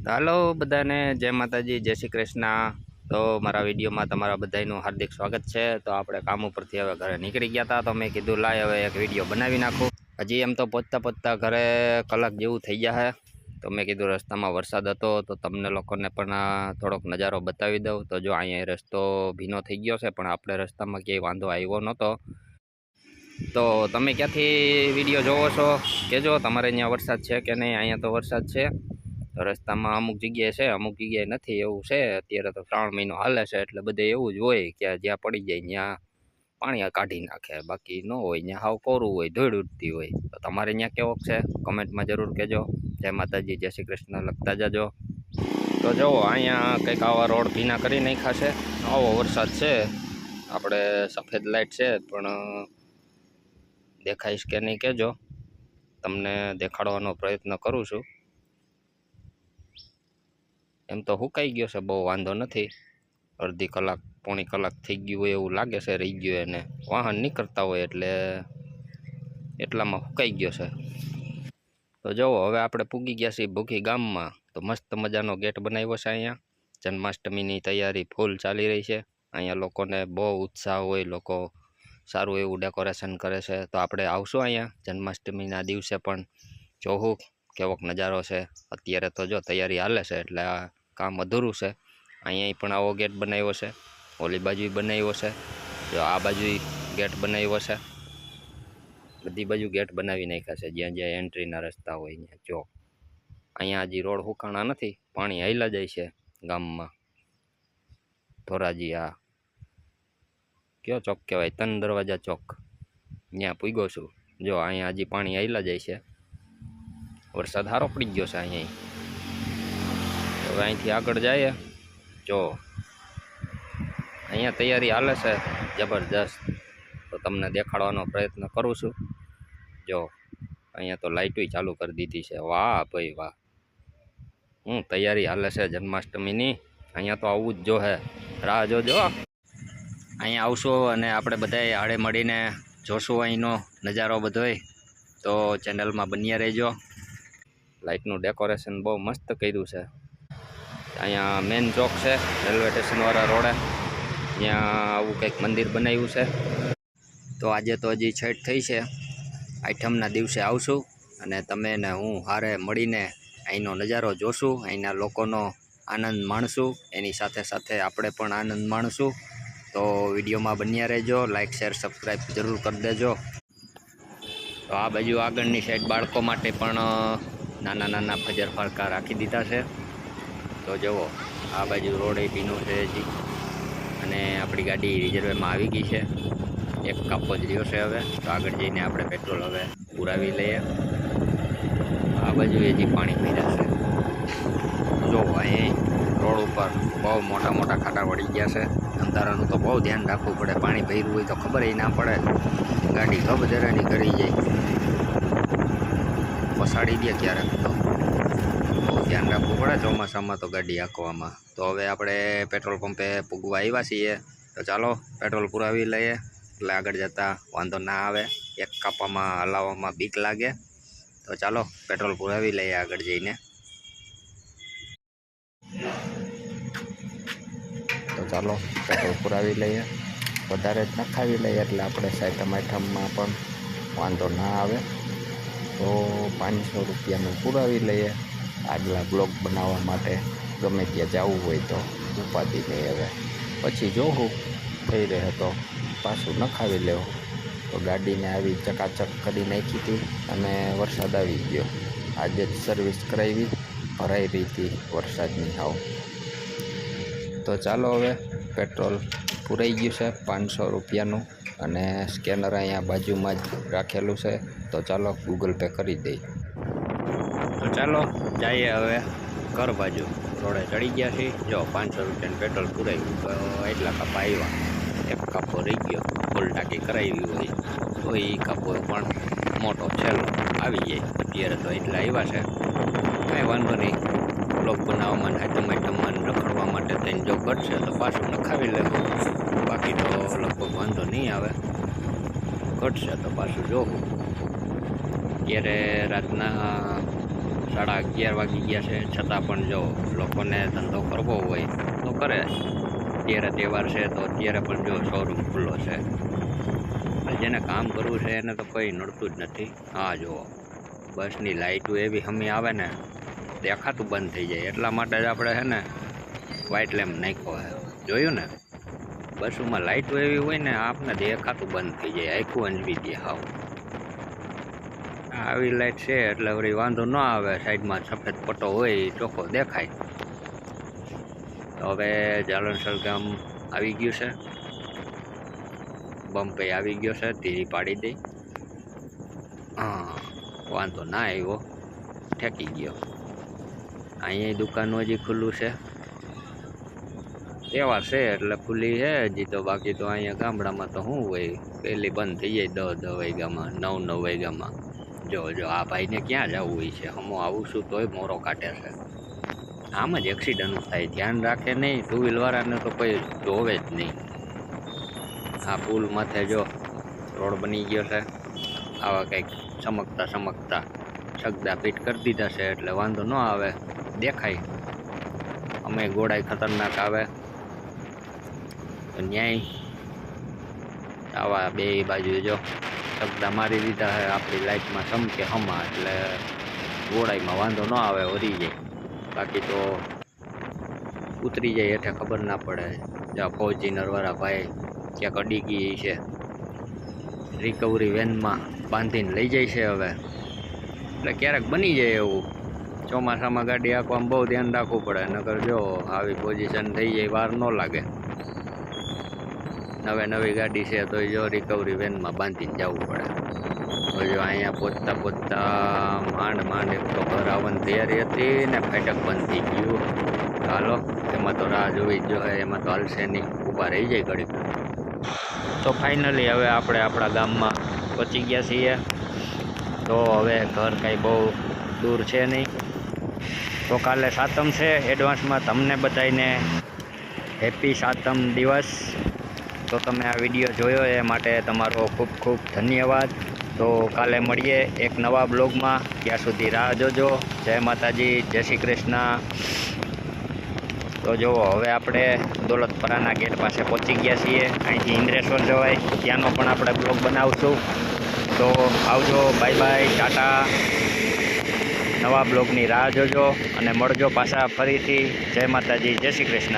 હાલો બધાને, જય માતાજી, જય શ્રી કૃષ્ણ. તો મારા વિડીયોમાં તમારા બધાનું હાર્દિક સ્વાગત છે. તો આપણે કામ ઉપરથી હવે ઘરે નીકળી ગયા હતા તો મેં કીધું, લાય હવે એક વીડિયો બનાવી નાખું. હજી એમ તો પહોંચતા પહોંચતા ઘરે કલાક જેવું થઈ ગયા છે તો મેં કીધું, રસ્તામાં વરસાદ હતો, તો તમને લોકોને પણ થોડોક નજારો બતાવી દઉં. તો જો અહીંયા રસ્તો ભીનો થઈ ગયો છે, પણ આપણે રસ્તામાં ક્યાંય વાંધો આવ્યો નહોતો. તો તમે ક્યાંથી વીડિયો જોવો છો? કહેજો, તમારે અહીંયા વરસાદ છે કે નહીં? અહીંયા તો વરસાદ છે. તો રસ્તામાં અમુક જગ્યાએ છે, અમુક જગ્યાએ નથી એવું છે. અત્યારે તો શ્રાવણ મહિનો હાલે છે, એટલે બધે એવું જ હોય કે જ્યાં પડી જાય ત્યાં પાણી કાઢી નાખે, બાકી ન હોય, ત્યાં હાવ કોરું હોય, ધૂળ ઉડતી હોય. તો તમારે ત્યાં કેવો છે? કમેન્ટમાં જરૂર કહેજો. જય માતાજી, જય શ્રી કૃષ્ણ, લખતા જાજો. તો જુઓ અહીંયા કંઈક આવા રોડ ભીના કરી નાખ્યા છે. આવો વરસાદ છે. આપણે સફેદ લાઇટ છે, પણ દેખાઈશ કે નહીં કહેજો. તમને દેખાડવાનો પ્રયત્ન કરું છું. એમ તો હુકાઈ ગયો છે, બહુ વાંધો નથી. અડધી કલાક, પોણી કલાક થઈ ગયું હોય એવું લાગે છે, રહી ગયું એને વાહન નીકળતા હોય એટલે એટલામાં હુકાઈ ગયો છે. તો જુઓ હવે આપણે પૂગી ગયા છીએ ભૂખી ગામમાં. તો મસ્ત મજાનો ગેટ બનાવ્યો છે અહીંયા. જન્માષ્ટમીની તૈયારી ફૂલ ચાલી રહી છે. અહીંયા લોકોને બહુ ઉત્સાહ હોય, લોકો સારું એવું ડેકોરેશન કરે છે. તો આપણે આવશું અહીંયા જન્માષ્ટમીના દિવસે પણ. જોવું કેવોક નજારો છે. અત્યારે તો જો તૈયારી હાલે છે, એટલે આ કામ અધૂરું છે. અહીંયા પણ આવો ગેટ બનાવ્યો છે. ઓલી બાજુ બનાવ્યો છે. જો આ બાજુ ગેટ બનાવ્યો છે. બધી બાજુ ગેટ બનાવી નાખ્યા છે. જ્યાં જ્યાં એન્ટ્રીના રસ્તા હોય ત્યાં. જો, અહીંયા હજી રોડ હુકાણા નથી. પાણી હાઈલા જાય છે ગામમાં. ધોરાજી આ. કયો ચોક કહેવાય? તન દરવાજા ચોક. ત્યાં પૂગ્યો છું. જો, અહીંયા હજી પાણી હાઈલા જાય છે. વરસાદ સારો પડી ગયો છે અહીંયા હવે અહીંથી આગળ જઈએ. જો, અહીંયા તૈયારી હાલે છે જબરજસ્ત. તો તમને દેખાડવાનો પ્રયત્ન કરું છું. જો, અહીંયા તો લાઇટોય ચાલુ કરી દીધી છે. વાહ ભાઈ વાહ. હું તૈયારી હાલે છે જન્માષ્ટમીની. અહીંયા તો આવવું જ જો હે. રાહ જોજો. અહીંયા આવશું અને આપણે બધાએ આડે મળીને જોશું અહીંનો નજારો બધોય. તો ચેનલમાં બન્યા રહેજો. લાઇટનું ડેકોરેશન બહુ મસ્ત કર્યું છે. અહીંયા મેન ચોક છે રેલવે સ્ટેશનવાળા રોડે. ત્યાં આવું કંઈક મંદિર બનાવ્યું છે. તો આજે તો હજી છઠ થઈ છે. આઠમના દિવસે આવશું અને તમે ને હું હારે મળીને અહીંનો નજારો જોશું, અહીંના લોકોનો આનંદ માણશું, એની સાથે સાથે આપણે પણ આનંદ માણશું. તો વિડીયોમાં બન્યા રહેજો લાઇક શેર સબસ્ક્રાઈબ જરૂર કરી દેજો. તો આ બાજુ આગળની સાઈડ બાળકો માટે પણ નાના નાના ફજર ફરકા રાખી દીધા છે. તો જુઓ, આ બાજુ રોડ એ ભીનો છે હજી. અને આપણી ગાડી રિઝર્વેમાં આવી ગઈ છે. એક કાપો જ રહ્યો છે હવે. તો આગળ જઈને આપણે પેટ્રોલ હવે પુરાવી લઈએ. આ બાજુ હજી પાણી ભર્યા છે. જો, અહીં રોડ ઉપર બહુ મોટા મોટા ખાટા વળી ગયા છે. અંધારાનું તો બહુ ધ્યાન રાખવું પડે. પાણી ભર્યું હોય તો ખબર ના પડે. ગાડી ગબધરાની કરી જાય. પસાડી દે ક્યારેક તો. ધ્યાન રાખવું પડે ચોમાસામાં તો ગાડી આંખવામાં તો હવે આપણે પેટ્રોલ પંપે પૂગવા આવ્યા છીએ. તો ચાલો, પેટ્રોલ પુરાવી લઈએ. એટલે આગળ જતાં વાંધો ના આવે. એક કાપામાં હલાવવામાં બીક લાગે. તો ચાલો, પેટ્રોલ પુરાવી લઈએ આગળ જઈને. તો ચાલો, પેટ્રોલ પુરાવી લઈએ. વધારે નખાવી લઈએ એટલે આપણે સાઈઠમ આઠમમાં પણ વાંધો ના આવે. તો પાંચસો રૂપિયાનું પુરાવી લઈએ. આગલા બ્લોગ બનાવવા માટે ગમે ત્યાં જવું હોય તો ઉપાધિ નહીં હવે. પછી જોવું થઈ રહે તો પાછું નખાવી લેવું. તો ગાડીને આવી ચકાચક કરી નાખી હતી અને વરસાદ આવી ગયો. આજે જ સર્વિસ કરાવી. ભરાઈ રહી હતી વરસાદની હાવ. તો ચાલો હવે પેટ્રોલ પૂરાઈ ગયું છે પાંચસો રૂપિયાનું અને સ્કેનર અહીંયા બાજુમાં જ રાખેલું છે. તો ચાલો ગૂગલ પે કરી દઈ તો ચાલો જઈએ હવે ઘર બાજુ. રોડે ચડી ગયા છીએ. જો, પાંચસો રૂપિયાનું પેટ્રોલ પૂરાયું તો એટલા કાપા આવ્યા. એક કાપો રહી ગયો. ફૂલ ટાંકી કરાવી હોય. તો એ કાપો પણ મોટો છેલ્લો આવી જાય. અત્યારે તો એટલા આવ્યા છે. કાંઈ વાંધો નહીં. બ્લોગ બનાવવામાં ને હાથમાં રખડવા માટે તેને જો ઘટશે તો પાછું નખાવી લેવું. બાકી તો લગભગ વાંધો નહીં આવે. ઘટશે તો પાછું જોવું. અત્યારે રાતના સાડા અગિયાર વાગી ગયા છે. છતાં પણ જો લોકોને ધંધો કરવો હોય તો કરે. અત્યારે તહેવાર છે તો અત્યારે પણ જો શોરૂમ ખુલ્લો છે. જેને કામ કરવું છે એને તો કંઈ નડતું જ નથી. હા, જુઓ. બસની લાઇટો એવી હમી આવે ને, દેખાતું બંધ થઈ જાય. એટલા માટે જ આપણે છે ને વ્હાઇટ લેમ્પ નાખ્યો છે. જોયું ને? બસોમાં લાઇટો એવી હોય ને, આપને દેખાતું બંધ થઈ જાય. આખું અંજવી દે હાવ. આવી લાઇટ છે એટલે વળી વાંધો ન આવે, સાઈડમાં સફેદ પટ્ટો હોય ચોખ્ખો દેખાય. તો હવે જાલણસર ગામ આવી ગયું છે. બમ્પે આવી ગયો છે, ધીરી પાડી દઈ હા, વાંધો ના આવ્યો, ઠેકી ગયો. અહીંયા દુકાનો હજી ખુલ્લું છે. તહેવાર છે એટલે ખુલ્લી છે, હજી તો બાકી તો અહીંયા ગામડામાં તો શું હોય, પહેલી બંધ થઈ જાય દસ દસ વાગ્યામાં, નવ નવ વાગ્યામાં. જો જો, આ ભાઈને ક્યાં જવું હોય છે? હમો આવું છું તોય મોરો કાઢે છે. આમ જ એક્સિડન્ટ થાય. ધ્યાન રાખે નહીં. ટુ વ્હીલવાળાને તો કોઈ જોવે જ નહીં. આ પુલ માથે જો રોડ બની ગયો છે. આવા કંઈક ચમકતા ચમકતા સગદા પીટ કરી દીધા છે એટલે વાંધો ન આવે. દેખાય. અમે ગોળાઈ ખતરનાક આવે. તો ન્યાય. આવા બે બાજુ જો સગદા મારી દીધા છે આપણી લાઈફમાં ચમકે હમા એટલે ગોળાઈમાં વાંધો ન આવે વરી જાય. બાકી તો ઉતરી જાય એટલે ખબર ના પડે. જ્યાં ફોજી નરવારા ભાઈ ક્યાંક અડી ગઈ છે. રિકવરી વેનમાં બાંધીને લઈ જાય છે હવે. એટલે ક્યારેક બની જાય એવું. ચોમાસામાં ગાડી આંકવામાં બહુ ધ્યાન રાખવું પડે, નકર જો, આવી પોઝિશન થઈ જાય, વાર ન લાગે. નવે નવી ગાડી છે, તો જો રિકવરી વેનમાં બાંધીને જવું પડે. તો જો અહીંયા પહોંચતા પહોંચતા માંડ માંડ એક તો ઘર આવવાની તૈયારી હતી ને ફાટક બંધ થઈ ગયું. હાલો, એમાં તો રાહ જોવી જ જોઈએ, એમાં તો હાલશે નહીં. ઊભા રહી જાય ઘડીક. તો ફાઇનલી હવે આપણે આપણા ગામમાં પહોંચી ગયા છીએ. તો હવે ઘર કાંઈ બહુ દૂર છે નહીં. તો કાલે સાતમ છે એડવાન્સમાં તમને બધાને હેપી સાતમ દિવસ. તો તમે આ વીડિયો જોયો એ માટે તમારો ખૂબ ખૂબ ધન્યવાદ. તો કાલે મળીએ એક નવા બ્લોગમાં. ત્યાં સુધી રાહ જોજો. જય માતાજી, જય શ્રી કૃષ્ણ. તો જુઓ, હવે આપણે દોલતપરાના ગેટ પાસે પહોંચી ગયા છીએ. અહીંથી ઇન્દ્રેશ્વર જવાય. ત્યાંનો પણ આપણે બ્લોગ બનાવશું. તો આવજો. Bye bye. ટાટા. નવા બ્લોગની રાહ જોજો અને મળજો પાછા ફરીથી. જય માતાજી, જય શ્રી કૃષ્ણ.